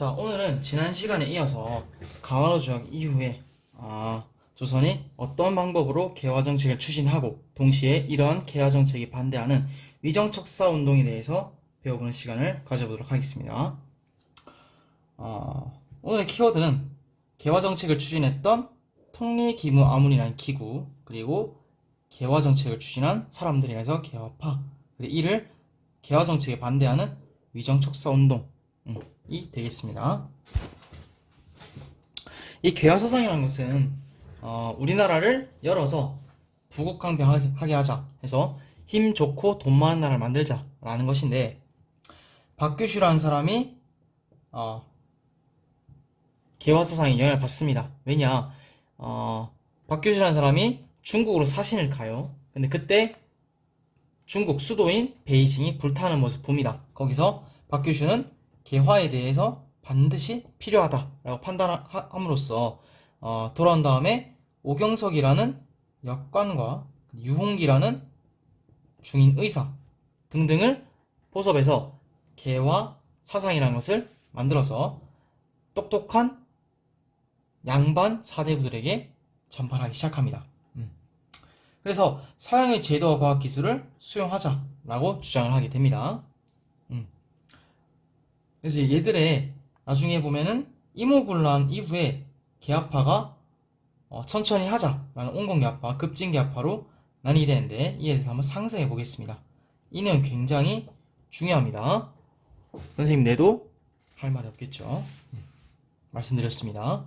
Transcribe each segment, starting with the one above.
자, 오늘은 지난 시간에 이어서 가와로 조약 이후에 아, 조선이 어떤 방법으로 개화 정책을 추진하고 동시에 이러한 개화 정책에 반대하는 위정척사 운동에 대해서 배워보는 시간을 가져보도록 하겠습니다. 아, 오늘의 키워드는 개화 정책을 추진했던 통리기무 아문이라는 기구 그리고 개화 정책을 추진한 사람들이라서 개화파 그리고 이를 개화 정책에 반대하는 위정척사 운동 이 되겠습니다. 이 개화사상이라는 것은 어, 우리나라를 열어서 부국강병하게 하자 해서 힘 좋고 돈 많은 나라를 만들자라는 것인데 박규슈라는 사람이 어, 개화사상에 영향을 받습니다. 왜냐 어, 박규슈라는 사람이 중국으로 사신을 가요. 근데 그때 중국 수도인 베이징이 불타는 모습 봅니다. 거기서 박규슈는 개화에 대해서 반드시 필요하다라고 판단함으로써 어, 돌아온 다음에 오경석이라는 역관과 유홍기라는 중인 의사 등등을 포섭해서 개화 사상이라는 것을 만들어서 똑똑한 양반 사대부들에게 전파하기 시작합니다. 음. 그래서 서양의 제도와 과학 기술을 수용하자라고 주장을 하게 됩니다. 음. 그래서 얘들의 나중에 보면은 이모군란 이후에 개화파가 어, 천천히 하자라는 온건개화파, 급진개화파로 나뉘게 되는데 이에 대해서 한번 상세해 보겠습니다. 이 내용 굉장히 중요합니다. 선생님 내도 할 말이 없겠죠. 음, 말씀드렸습니다.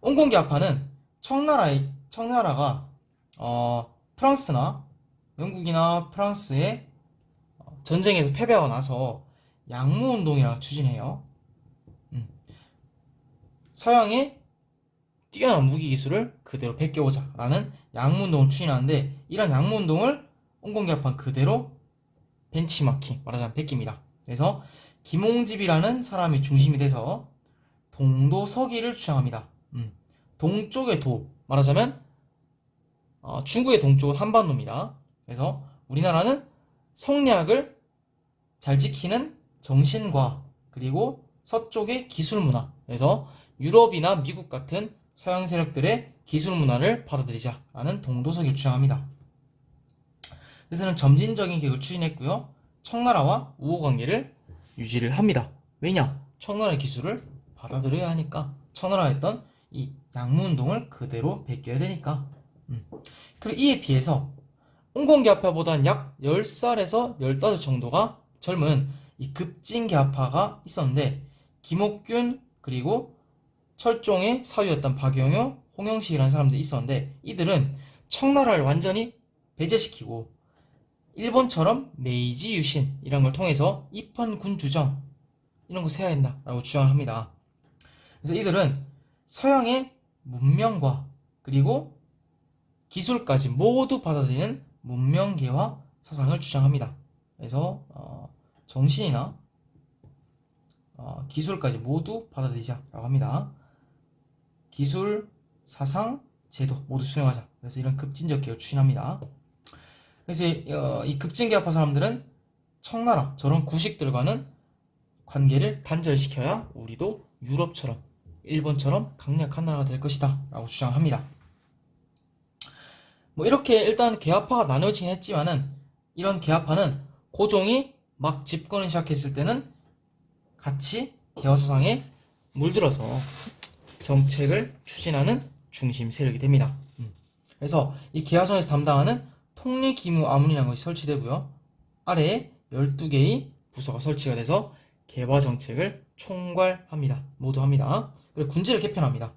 온건개화파는 청나라의 청나라가 어, 프랑스나 영국이나 프랑스의 어, 전쟁에서 패배하고 나서 양무 운동이라고 추진해요. 음. 서양의 뛰어난 무기 기술을 그대로 베껴오자 라는 양무 운동을 추진하는데 이런 양무 운동을 온건개합판 그대로 벤치마킹 말하자면 베낍니다. 그래서 김홍집이라는 사람이 중심이 돼서 동도 서기를 주장합니다. 음. 동쪽의 도 말하자면 어, 중국의 동쪽은 한반도입니다. 그래서 우리나라는 성리학을 잘 지키는 정신과 그리고 서쪽의 기술 문화 그래서 유럽이나 미국 같은 서양 세력들의 기술 문화를 받아들이자라는 동도석을 주장합니다. 그래서는 점진적인 계획을 추진했고요. 청나라와 우호 관계를 유지를 합니다. 왜냐? 청나라의 기술을 받아들여야 하니까 청나라가 했던 이 양무운동을 그대로 베껴야 되니까 음. 그리고 이에 비해서 온건계합파보다는 약 10살에서 15 정도가 젊은 이 급진계합파가 있었는데 김옥균 그리고 철종의 사유였던 박영효, 홍영식이라는 사람들이 있었는데 이들은 청나라를 완전히 배제시키고 일본처럼 메이지 유신 이런 걸 통해서 입헌군 주정 이런 거 세야 된다라고 주장을 합니다. 그래서 이들은 서양의 문명과 그리고 기술까지 모두 받아들이는 문명계화 사상을 주장합니다. 그래서 어, 정신이나 어, 기술까지 모두 받아들이자라고 합니다. 기술, 사상, 제도 모두 수용하자. 그래서 이런 급진적 개혁을 추진합니다. 그래서 어, 이 급진개혁파 사람들은 청나라 저런 구식들과는 관계를 단절시켜야 우리도 유럽처럼 일본처럼 강력한 나라가 될 것이다 라고 주장합니다. 뭐 이렇게 일단 개화파가 나눠지긴 했지만은 이런 개화파는 고종이 막 집권을 시작했을 때는 같이 개화사상에 물들어서 정책을 추진하는 중심 세력이 됩니다. 음. 그래서 이 개화선에서 담당하는 통리기무 아문이라는 것이 설치되고요. 아래에 12개의 부서가 설치가 돼서 개화 정책을 총괄합니다. 모두 합니다. 그리고 군지를 개편합니다.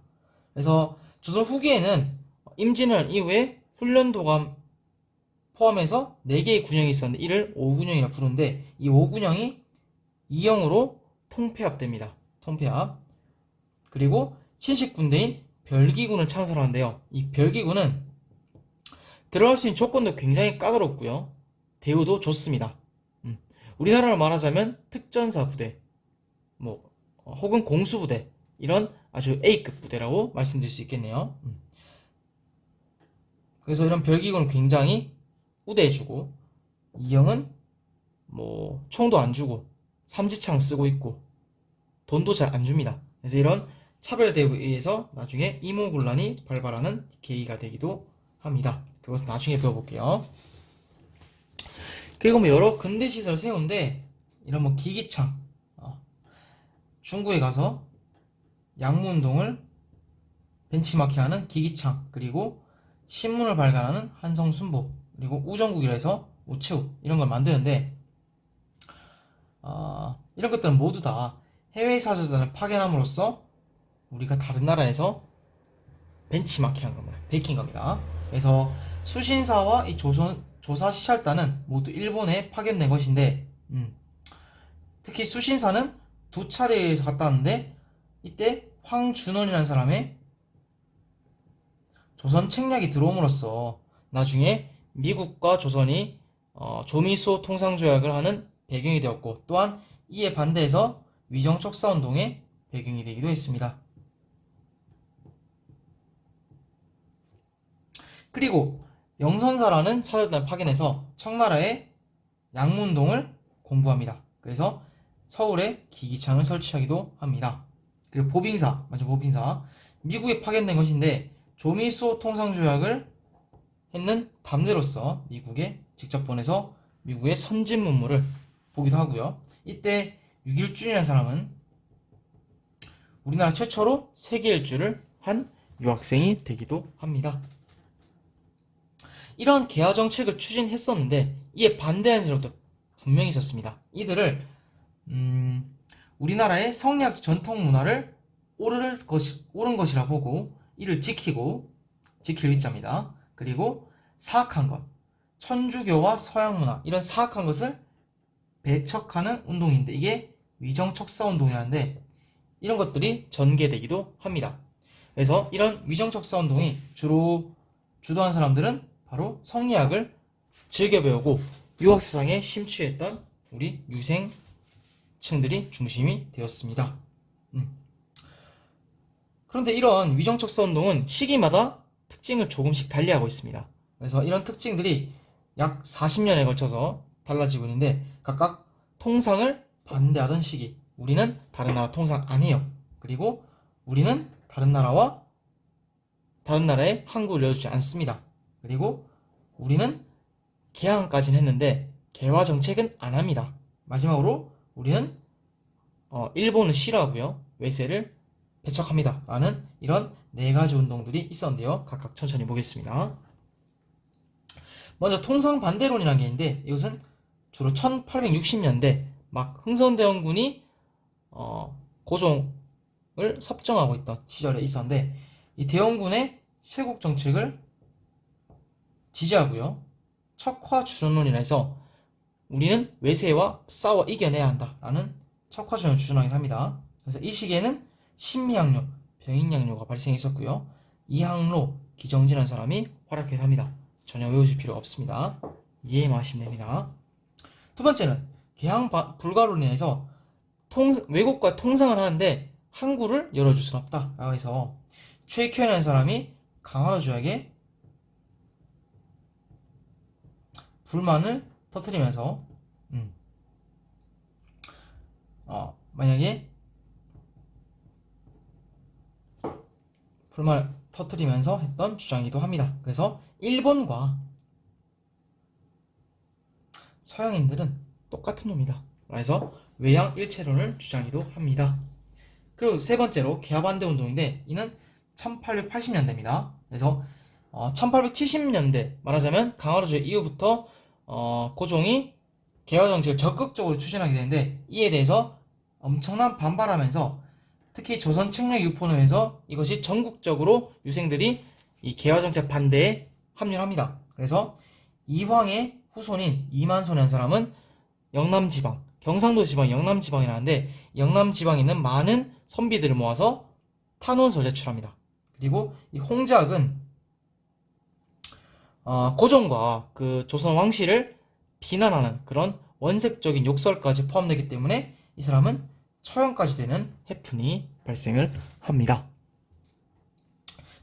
그래서 조선 후기에는 임진왜란 이후에 훈련도감 포함해서 4개의 군영이 있었는데 이를 5군영이라 부르는데 이 5군영이 2형으로 통폐합됩니다. 통폐합. 그리고 친식 군대인 별기군을 창설하는데요. 이 별기군은 들어갈 수 있는 조건도 굉장히 까다롭고요. 대우도 좋습니다. 음. 우리나라로 말하자면 특전사 부대, 뭐 어, 혹은 공수 부대 이런 아주 A급 부대라고 말씀드릴 수 있겠네요. 음. 그래서 이런 별기군은 굉장히 우대해주고 이형은 뭐 총도 안 주고 삼지창 쓰고 있고 돈도 잘 안 줍니다. 그래서 이런 차별 대우에 의해서 나중에 이모군란이 발발하는 계기가 되기도 합니다. 그것은 나중에 배워볼게요. 그리고 뭐 여러 근대 시설 세운데 이런 뭐 기기창 어, 중국에 가서 양문동을 벤치마킹하는 기기창 그리고 신문을 발간하는 한성순보 그리고 우정국이라 해서 우체국 이런 걸 만드는데 어, 이런 것들은 모두 다 해외 사절단을 파견함으로써 우리가 다른 나라에서 벤치마킹한 겁니다. 베낀 겁니다. 그래서 수신사와 이 조선 조사 시찰단은 모두 일본에 파견된 것인데 음, 특히 수신사는 두 차례에서 갔다 왔는데 이때 황준원이라는 사람의 조선 책략이 들어옴으로써 나중에 미국과 조선이 어, 조미소 통상조약을 하는 배경이 되었고 또한 이에 반대해서 위정 척사 운동의 배경이 되기도 했습니다. 그리고 영선사라는 사절단을 파견해서 청나라의 양문동을 공부합니다. 그래서 서울에 기기창을 설치하기도 합니다. 그리고 보빙사, 맞죠? 보빙사. 미국에 파견된 것인데 조미소 통상조약을 했는 담대로서 미국에 직접 보내서 미국의 선진 문물을 보기도 하고요. 이때 6일준이라는 사람은 우리나라 최초로 세계 일주를 한 유학생이 되기도 합니다. 이런 개화 정책을 추진했었는데 이에 반대하는 세력도 분명히 있었습니다. 이들을 음, 우리나라의 성리학 전통 문화를 옳을 것이, 옳은 것이라 보고 이를 지키고 지킬 위자입니다. 그리고 사악한 것, 천주교와 서양 문화 이런 사악한 것을 배척하는 운동인데 이게 위정 척사 운동이라는데 이런 것들이 전개되기도 합니다. 그래서 이런 위정 척사 운동이 주로 주도한 사람들은 바로 성리학을 즐겨 배우고 유학 세상에 심취했던 우리 유생층들이 중심이 되었습니다. 음. 그런데 이런 위정척사 운동은 시기마다 특징을 조금씩 달리하고 있습니다. 그래서 이런 특징들이 약 40년에 걸쳐서 달라지고 있는데 각각 통상을 반대하던 시기. 우리는 다른 나라 통상 아니에요. 그리고 우리는 다른 나라와 다른 나라에 항구를 열어주지 않습니다. 그리고 우리는 개항까지는 했는데 개화 정책은 안 합니다. 마지막으로 우리는 어, 일본을 싫어하고요. 외세를 배척합니다. 라는 이런 네 가지 운동들이 있었는데요. 각각 천천히 보겠습니다. 먼저 통상 반대론이라는 게 있는데 이것은 주로 1860년대 막 흥선대원군이 어, 고종을 섭정하고 있던 시절에 있었는데 이 대원군의 쇄국 정책을 지지하고요. 척화 주전론이라 해서 우리는 외세와 싸워 이겨내야 한다라는 척화 주전을 주장하긴 합니다. 그래서 이 시기에는 신미양요, 병인양요가 발생했었고요. 이항로, 기정진한 사람이 활약해서 합니다. 전혀 외우실 필요가 없습니다. 이해만 하시면 됩니다. 두 번째는 개항 의해서 통, 외국과 통상을 하는데 항구를 열어줄 수는 없다. 라고 해서 최큐현이라는 사람이 강화도 조약에 불만을 터뜨리면서 음, 어, 만약에 불만을 터뜨리면서 했던 주장이기도 합니다. 그래서 일본과 서양인들은 똑같은 놈이다. 그래서 외양 일체론을 주장하기도 합니다. 그리고 세 번째로 개화 반대 운동인데 이는 1880년대입니다. 그래서 어, 1870년대 말하자면 강화도제 이후부터 어, 고종이 개화 정책을 적극적으로 추진하게 되는데 이에 대해서 엄청난 반발하면서 특히 조선 측량 유포노에서 이것이 전국적으로 유생들이 이 개화 정책 반대에 합류합니다. 그래서 이황의 후손인 이만손이라는 사람은 영남 지방, 경상도 지방, 영남 지방이라는데 영남 지방에 있는 많은 선비들을 모아서 탄원서를 제출합니다. 그리고 이 홍작은 어, 고종과 그 조선 왕실을 비난하는 그런 원색적인 욕설까지 포함되기 때문에 이 사람은 처형까지 되는 해픈이 발생을 합니다.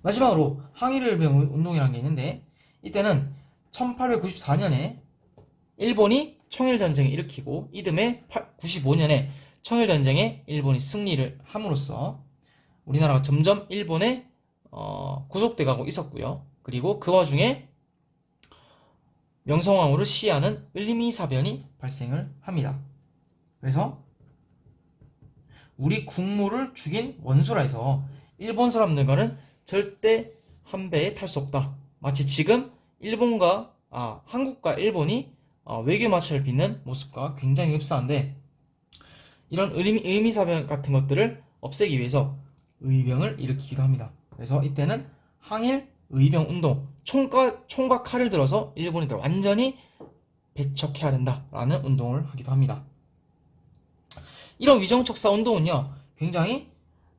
마지막으로 항일을 배운 운동이라는 게 있는데 이때는 1894년에 일본이 청일전쟁을 일으키고 이듬해 95년에 청일전쟁에 일본이 승리를 함으로써 우리나라가 점점 일본에 어, 구속돼 가고 있었고요. 그리고 그 와중에 명성황후를 시해하는 을미사변이 발생을 합니다. 그래서 우리 국무를 죽인 원수라 해서 일본 사람들과는 절대 한 배에 탈 수 없다. 마치 지금 일본과 아 한국과 일본이 어, 외교 마찰을 빚는 모습과 굉장히 흡사한데 이런 의미, 의미사변 같은 것들을 없애기 위해서 의병을 일으키기도 합니다. 그래서 이때는 항일 의병 운동 총과 총과 칼을 들어서 일본인들 완전히 배척해야 된다라는 운동을 하기도 합니다. 이런 위정척사 운동은요 굉장히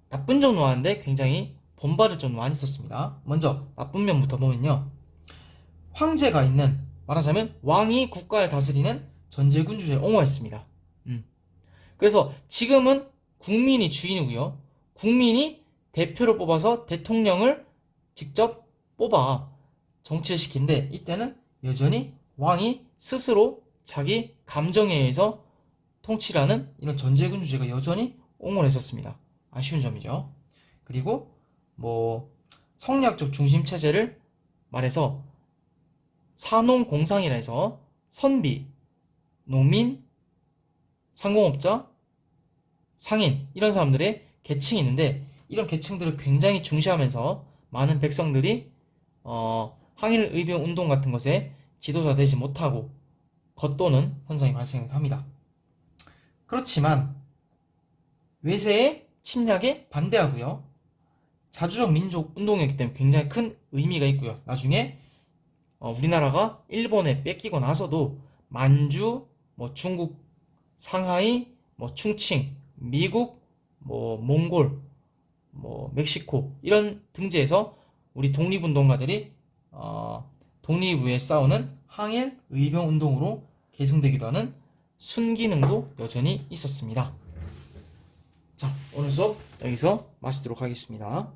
나쁜 많은데 굉장히 본받을 점도 많이 있었습니다. 먼저 나쁜 면부터 보면요 황제가 있는 말하자면 왕이 국가를 다스리는 전제군주제를 옹호했습니다. 음. 그래서 지금은 국민이 주인이고요. 국민이 대표를 뽑아서 대통령을 직접 뽑아 정치를 시킨데 이때는 여전히 왕이 스스로 자기 감정에 의해서 통치라는 이런 전제군 주제가 여전히 옹호를 했었습니다. 아쉬운 점이죠. 그리고 뭐 성리학적 중심 체제를 말해서 산농공상이라 해서 선비, 농민, 상공업자, 상인 이런 사람들의 계층이 있는데 이런 계층들을 굉장히 중시하면서 많은 백성들이 어, 항일 의병 운동 같은 것에 지도자 되지 못하고 겉도는 현상이 발생합니다. 그렇지만 외세의 침략에 반대하고요. 자주적 민족 운동이었기 때문에 굉장히 큰 의미가 있고요. 나중에 어, 우리나라가 일본에 뺏기고 나서도 만주, 뭐 중국 상하이, 뭐 충칭, 미국, 뭐 몽골, 뭐 멕시코 이런 등지에서 우리 독립운동가들이 어, 독립 위해 싸우는 항일 의병 운동으로 계승되기도 하는 순기능도 여전히 있었습니다. 자, 오늘 수업 여기서 마치도록 하겠습니다.